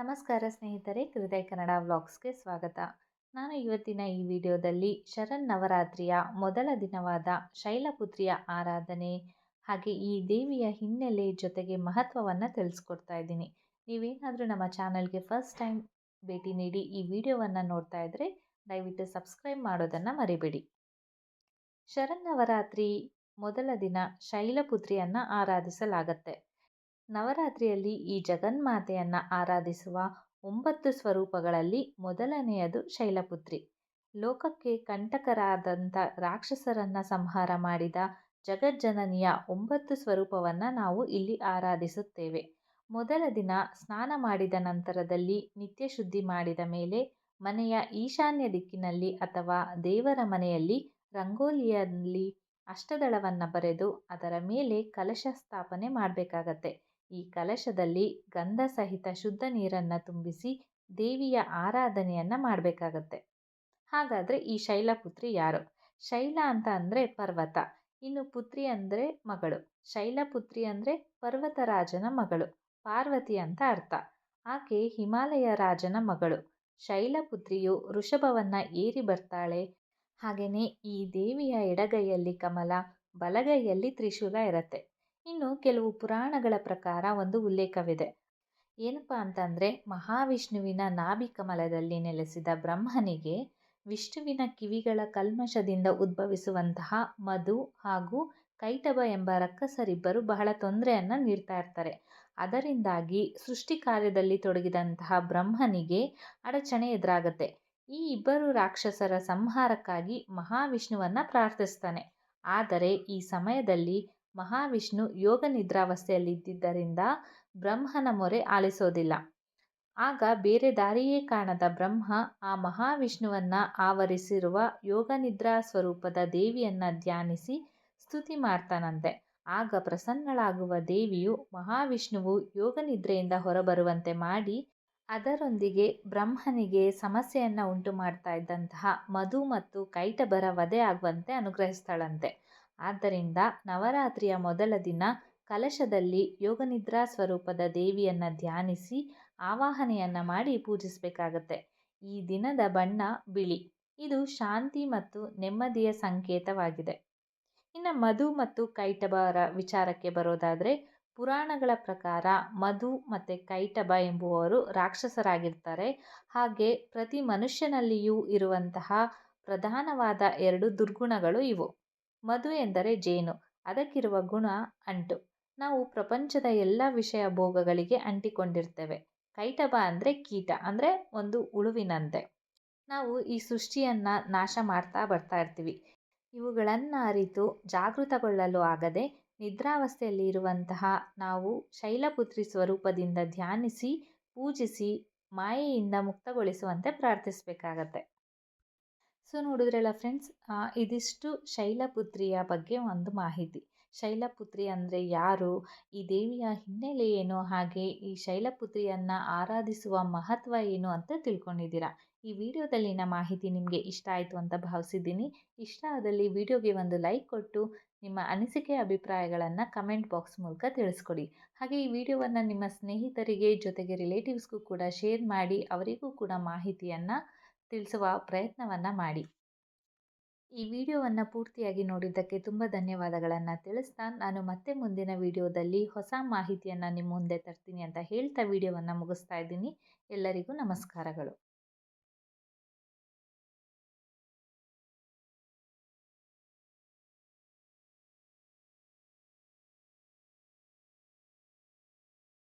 ನಮಸ್ಕಾರ ಸ್ನೇಹಿತರೆ, ಹೃದಯ ಕನ್ನಡ ವ್ಲಾಗ್ಸ್ಗೆ ಸ್ವಾಗತ. ನಾನು ಇವತ್ತಿನ ಈ ವಿಡಿಯೋದಲ್ಲಿ ಶರನ್ನವರಾತ್ರಿಯ ಮೊದಲ ದಿನವಾದ ಶೈಲಪುತ್ರಿಯ ಆರಾಧನೆ ಹಾಗೆ ಈ ದೇವಿಯ ಹಿನ್ನೆಲೆ ಜೊತೆಗೆ ಮಹತ್ವವನ್ನು ತಿಳಿಸ್ಕೊಡ್ತಾ ಇದ್ದೀನಿ. ನೀವೇನಾದರೂ ನಮ್ಮ ಚಾನಲ್ಗೆ ಫಸ್ಟ್ ಟೈಮ್ ಭೇಟಿ ನೀಡಿ ಈ ವಿಡಿಯೋವನ್ನು ನೋಡ್ತಾ ಇದ್ದರೆ ದಯವಿಟ್ಟು ಸಬ್ಸ್ಕ್ರೈಬ್ ಮಾಡೋದನ್ನು ಮರಿಬೇಡಿ. ಶರನ್ನವರಾತ್ರಿ ಮೊದಲ ದಿನ ಶೈಲಪುತ್ರಿಯನ್ನು ಆರಾಧಿಸಲಾಗತ್ತೆ. ನವರಾತ್ರಿಯಲ್ಲಿ ಈ ಜಗನ್ಮಾತೆಯನ್ನು ಆರಾಧಿಸುವ ಒಂಬತ್ತು ಸ್ವರೂಪಗಳಲ್ಲಿ ಮೊದಲನೆಯದು ಶೈಲಪುತ್ರಿ. ಲೋಕಕ್ಕೆ ಕಂಟಕರಾದಂಥ ರಾಕ್ಷಸರನ್ನು ಸಂಹಾರ ಮಾಡಿದ ಜಗಜ್ಜನನಿಯ ಒಂಬತ್ತು ಸ್ವರೂಪವನ್ನು ನಾವು ಇಲ್ಲಿ ಆರಾಧಿಸುತ್ತೇವೆ. ಮೊದಲ ದಿನ ಸ್ನಾನ ಮಾಡಿದ ನಂತರದಲ್ಲಿ ನಿತ್ಯ ಶುದ್ಧಿ ಮಾಡಿದ ಮೇಲೆ ಮನೆಯ ಈಶಾನ್ಯ ದಿಕ್ಕಿನಲ್ಲಿ ಅಥವಾ ದೇವರ ಮನೆಯಲ್ಲಿ ರಂಗೋಲಿಯಲ್ಲಿ ಅಷ್ಟದಳವನ್ನು ಬರೆದು ಅದರ ಮೇಲೆ ಕಲಶ ಸ್ಥಾಪನೆ ಮಾಡಬೇಕಾಗತ್ತೆ. ಈ ಕಲಶದಲ್ಲಿ ಗಂಧ ಸಹಿತ ಶುದ್ಧ ನೀರನ್ನು ತುಂಬಿಸಿ ದೇವಿಯ ಆರಾಧನೆಯನ್ನು ಮಾಡಬೇಕಾಗತ್ತೆ. ಹಾಗಾದರೆ ಈ ಶೈಲಪುತ್ರಿ ಯಾರು? ಶೈಲ ಅಂತ ಅಂದರೆ ಪರ್ವತ, ಇನ್ನು ಪುತ್ರಿ ಅಂದರೆ ಮಗಳು. ಶೈಲಪುತ್ರಿ ಅಂದರೆ ಪರ್ವತರಾಜನ ಮಗಳು, ಪಾರ್ವತಿ ಅಂತ ಅರ್ಥ. ಆಕೆ ಹಿಮಾಲಯ ರಾಜನ ಮಗಳು. ಶೈಲಪುತ್ರಿಯು ಋಷಭವನ್ನು ಏರಿ ಬರ್ತಾಳೆ. ಹಾಗೆಯೇ ಈ ದೇವಿಯ ಎಡಗೈಯಲ್ಲಿ ಕಮಲ, ಬಲಗೈಯಲ್ಲಿ ತ್ರಿಶೂಲ ಇರುತ್ತೆ. ಇನ್ನು ಕೆಲವು ಪುರಾಣಗಳ ಪ್ರಕಾರ ಒಂದು ಉಲ್ಲೇಖವಿದೆ. ಏನಪ್ಪ ಅಂತಂದರೆ, ಮಹಾವಿಷ್ಣುವಿನ ನಾಭಿ ಕಮಲದಲ್ಲಿ ನೆಲೆಸಿದ ಬ್ರಹ್ಮನಿಗೆ ವಿಷ್ಣುವಿನ ಕಿವಿಗಳ ಕಲ್ಮಶದಿಂದ ಉದ್ಭವಿಸುವಂತಹ ಮಧು ಹಾಗೂ ಕೈಟಬ ಎಂಬ ರಕ್ಕಸರಿಬ್ಬರು ಬಹಳ ತೊಂದರೆಯನ್ನು ನೀಡ್ತಾ ಇರ್ತಾರೆ. ಅದರಿಂದಾಗಿ ಸೃಷ್ಟಿ ಕಾರ್ಯದಲ್ಲಿ ತೊಡಗಿದಂತಹ ಬ್ರಹ್ಮನಿಗೆ ಅಡಚಣೆ ಎದುರಾಗತ್ತೆ. ಈ ಇಬ್ಬರು ರಾಕ್ಷಸರ ಸಂಹಾರಕ್ಕಾಗಿ ಮಹಾವಿಷ್ಣುವನ್ನು ಪ್ರಾರ್ಥಿಸ್ತಾನೆ. ಆದರೆ ಈ ಸಮಯದಲ್ಲಿ ಮಹಾವಿಷ್ಣು ಯೋಗ ನಿದ್ರಾವಸ್ಥೆಯಲ್ಲಿದ್ದರಿಂದ ಬ್ರಹ್ಮನ ಮೊರೆ ಆಲಿಸೋದಿಲ್ಲ. ಆಗ ಬೇರೆ ದಾರಿಯೇ ಕಾಣದ ಬ್ರಹ್ಮ ಆ ಮಹಾವಿಷ್ಣುವನ್ನು ಆವರಿಸಿರುವ ಯೋಗನಿದ್ರಾ ಸ್ವರೂಪದ ದೇವಿಯನ್ನು ಧ್ಯಾನಿಸಿ ಸ್ತುತಿ ಮಾಡ್ತಾನಂತೆ. ಆಗ ಪ್ರಸನ್ನಳಾಗುವ ದೇವಿಯು ಮಹಾವಿಷ್ಣುವು ಯೋಗನಿದ್ರೆಯಿಂದ ಹೊರಬರುವಂತೆ ಮಾಡಿ ಅದರೊಂದಿಗೆ ಬ್ರಹ್ಮನಿಗೆ ಸಮಸ್ಯೆಯನ್ನು ಉಂಟು ಮಾಡ್ತಾ ಇದ್ದಂತಹ ಮಧು ಮತ್ತು ಕೈಟಬರ ವಧೆ ಆಗುವಂತೆ ಅನುಗ್ರಹಿಸ್ತಾಳಂತೆ. ಆದ್ದರಿಂದ ನವರಾತ್ರಿಯ ಮೊದಲ ದಿನ ಕಲಶದಲ್ಲಿ ಯೋಗನಿದ್ರಾ ಸ್ವರೂಪದ ದೇವಿಯನ್ನು ಧ್ಯಾನಿಸಿ ಆವಾಹನೆಯನ್ನು ಮಾಡಿ ಪೂಜಿಸಬೇಕಾಗತ್ತೆ. ಈ ದಿನದ ಬಣ್ಣ ಬಿಳಿ. ಇದು ಶಾಂತಿ ಮತ್ತು ನೆಮ್ಮದಿಯ ಸಂಕೇತವಾಗಿದೆ. ಇನ್ನು ಮಧು ಮತ್ತು ಕೈಟಬರ ವಿಚಾರಕ್ಕೆ ಬರೋದಾದರೆ ಪುರಾಣಗಳ ಪ್ರಕಾರ ಮಧು ಮತ್ತು ಕೈಟಬ ಎಂಬುವವರು ರಾಕ್ಷಸರಾಗಿರ್ತಾರೆ. ಹಾಗೆ ಪ್ರತಿ ಮನುಷ್ಯನಲ್ಲಿಯೂ ಇರುವಂತಹ ಪ್ರಧಾನವಾದ ಎರಡು ದುರ್ಗುಣಗಳು ಇವು. ಮಧು ಎಂದರೆ ಜೇನು, ಅದಕ್ಕಿರುವ ಗುಣ ಅಂಟು. ನಾವು ಪ್ರಪಂಚದ ಎಲ್ಲ ವಿಷಯ ಭೋಗಗಳಿಗೆ ಅಂಟಿಕೊಂಡಿರ್ತೇವೆ. ಕೈಟಬ ಅಂದರೆ ಕೀಟ, ಅಂದರೆ ಒಂದು ಉಳುವಿನಂತೆ. ನಾವು ಈ ಸೃಷ್ಟಿಯನ್ನು ನಾಶ ಮಾಡ್ತಾ ಬರ್ತಾ ಇರ್ತೀವಿ. ಇವುಗಳನ್ನು ಅರಿತು ಜಾಗೃತಗೊಳ್ಳಲು ಆಗದೆ ನಿದ್ರಾವಸ್ಥೆಯಲ್ಲಿ ಇರುವಂತಹ ನಾವು ಶೈಲಪುತ್ರಿ ಸ್ವರೂಪದಿಂದ ಧ್ಯಾನಿಸಿ, ಪೂಜಿಸಿ, ಮಾಯೆಯಿಂದ ಮುಕ್ತಗೊಳಿಸುವಂತೆ ಪ್ರಾರ್ಥಿಸಬೇಕಾಗತ್ತೆ. ಸೊ ನೋಡಿದ್ರಲ್ಲ ಫ್ರೆಂಡ್ಸ್ ಇದಿಷ್ಟು ಶೈಲಪುತ್ರಿಯ ಬಗ್ಗೆ ಒಂದು ಮಾಹಿತಿ. ಶೈಲಪುತ್ರಿ ಅಂದರೆ ಯಾರು? ಈ ದೇವಿಯ ಹಿನ್ನೆಲೆ ಏನು? ಹಾಗೆ ಈ ಶೈಲಪುತ್ರಿಯನ್ನು ಆರಾಧಿಸುವ ಮಹತ್ವ ಏನು ಅಂತ ತಿಳ್ಕೊಂಡಿದ್ದೀರಾ? ಈ ವಿಡಿಯೋದಲ್ಲಿನ ಮಾಹಿತಿ ನಿಮಗೆ ಇಷ್ಟ ಆಯಿತು ಅಂತ ಭಾವಿಸಿದ್ದೀನಿ. ಇಷ್ಟ ಆದಲ್ಲಿ ವಿಡಿಯೋಗೆ ಒಂದು ಲೈಕ್ ಕೊಟ್ಟು ನಿಮ್ಮ ಅನಿಸಿಕೆ ಅಭಿಪ್ರಾಯಗಳನ್ನು ಕಮೆಂಟ್ ಬಾಕ್ಸ್ ಮೂಲಕ ತಿಳಿಸ್ಕೊಡಿ. ಹಾಗೆ ಈ ವಿಡಿಯೋವನ್ನು ನಿಮ್ಮ ಸ್ನೇಹಿತರಿಗೆ ಜೊತೆಗೆ ರಿಲೇಟಿವ್ಸ್ಗೂ ಕೂಡ ಶೇರ್ ಮಾಡಿ ಅವರಿಗೂ ಕೂಡ ಮಾಹಿತಿಯನ್ನು ತಿಳಿಸುವ ಪ್ರಯತ್ನವನ್ನು ಮಾಡಿ. ಈ ವಿಡಿಯೋವನ್ನು ಪೂರ್ತಿಯಾಗಿ ನೋಡಿದ್ದಕ್ಕೆ ತುಂಬ ಧನ್ಯವಾದಗಳನ್ನು ತಿಳಿಸ್ತಾ ನಾನು ಮತ್ತೆ ಮುಂದಿನ ವಿಡಿಯೋದಲ್ಲಿ ಹೊಸ ಮಾಹಿತಿಯನ್ನು ನಿಮ್ಮ ಮುಂದೆ ತರ್ತೀನಿ ಅಂತ ಹೇಳ್ತಾ ವಿಡಿಯೋವನ್ನು ಮುಗಿಸ್ತಾ ಇದ್ದೀನಿ. ಎಲ್ಲರಿಗೂ ನಮಸ್ಕಾರಗಳು.